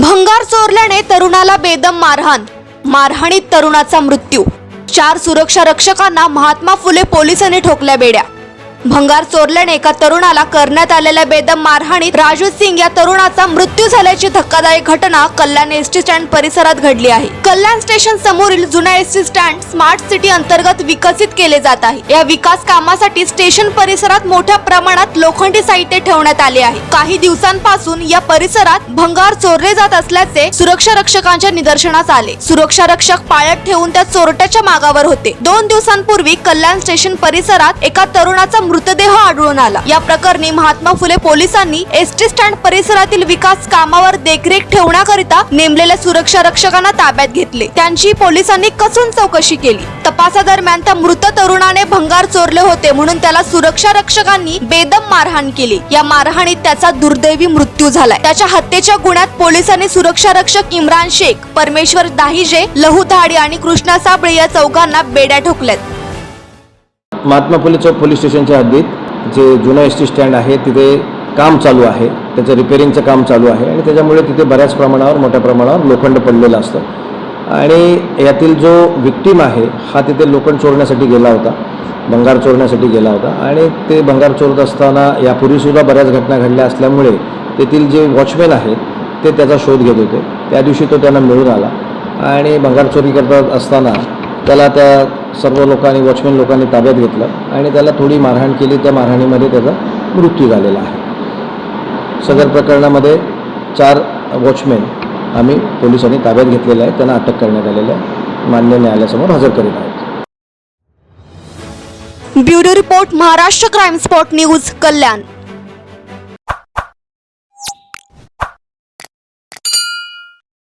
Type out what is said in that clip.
भंगार चोरल्याने तरुणाला बेदम मारहाण मारहाणीत तरुणाचा मृत्यू. चार सुरक्षा रक्षकांना महात्मा फुले पोलिसांनी ठोकल्या बेड्या. भंगार चोरल्याने एका तरुणाला करण्यात आलेल्या बेदम मारहाणीत राजू सिंग या तरुणाचा मृत्यू झाल्याची धक्कादायक घटना कल्याण एसटी स्टँड परिसरात घडली आहे. कल्याण स्टेशन समोरील जुना एसटी स्टँड स्मार्ट सिटी अंतर्गत विकसित केले जात आहे. या विकास कामासाठी स्टेशन परिसरात मोठ्या प्रमाणात लोखंडी साहित्य ठेवण्यात आले आहे. काही दिवसांपासून या परिसरात भंगार चोरले जात असल्याचे सुरक्षा रक्षकांच्या निदर्शनास आले. सुरक्षा रक्षक पाळत ठेवून त्या चोरट्याच्या मागावर होते. दोन दिवसांपूर्वी कल्याण स्टेशन परिसरात एका तरुणाचा मृतदेह आढळून आला. या प्रकरणी महात्मा फुले पोलिसांनी एसटी स्टँड परिसरातील विकास कामावर देखरेख ठेवण्याकरिता नेमलेल्या सुरक्षा रक्षकांना ताब्यात घेतले. त्यांची पोलिसांनी कसून चौकशी केली. तपासादरम्यान त्या मृत तरुणाने भंगार चोरले होते म्हणून त्याला सुरक्षा रक्षकांनी बेदम मारहाण केली. या मारहाणीत त्याचा दुर्दैवी मृत्यू झालाय. त्याच्या हत्येच्या गुन्ह्यात पोलिसांनी सुरक्षा रक्षक इम्रान शेख परमेश्वर दाहिजे लहू धाडी आणि कृष्णा साबळे या चौघांना बेड्या ठोकल्यात. महात्मा फुले चौक पोलीस स्टेशनच्या हद्दीत जे जुनं एस टी स्टँड आहे तिथे काम चालू आहे. त्याचं रिपेरिंगचं काम चालू आहे आणि त्याच्यामुळे तिथे बऱ्याच प्रमाणावर मोठ्या प्रमाणावर लोखंड पडलेलं असतं. आणि यातील जो विक्टीम आहे हा तिथे लोखंड चोरण्यासाठी गेला होता. भंगार चोरण्यासाठी गेला होता. आणि ते भंगार चोरत असताना यापूर्वीसुद्धा बऱ्याच घटना घडल्या असल्यामुळे तेथील जे वॉचमॅन आहेत ते त्याचा शोध घेत होते. त्या दिवशी तो त्यांना मिळून आला. आणि भंगार चोरी करत असताना त्याला त्या सर्व लोकांनी वॉचमॅन लोकांनी ताब्यात घेतलं आणि त्याला थोडी मारहाण केली. त्या मारहाणीमध्ये त्याचा मृत्यू झालेला आहे. सदर प्रकरणामध्ये चार वॉचमॅन आम्ही पोलिसांनी ताब्यात घेतलेले आहे त्यांना अटक करण्यात आलेलं आहे. मान्य न्यायालयासमोर हजर करीत आहोत. Bureau report Maharashtra crime spot news Kalyan.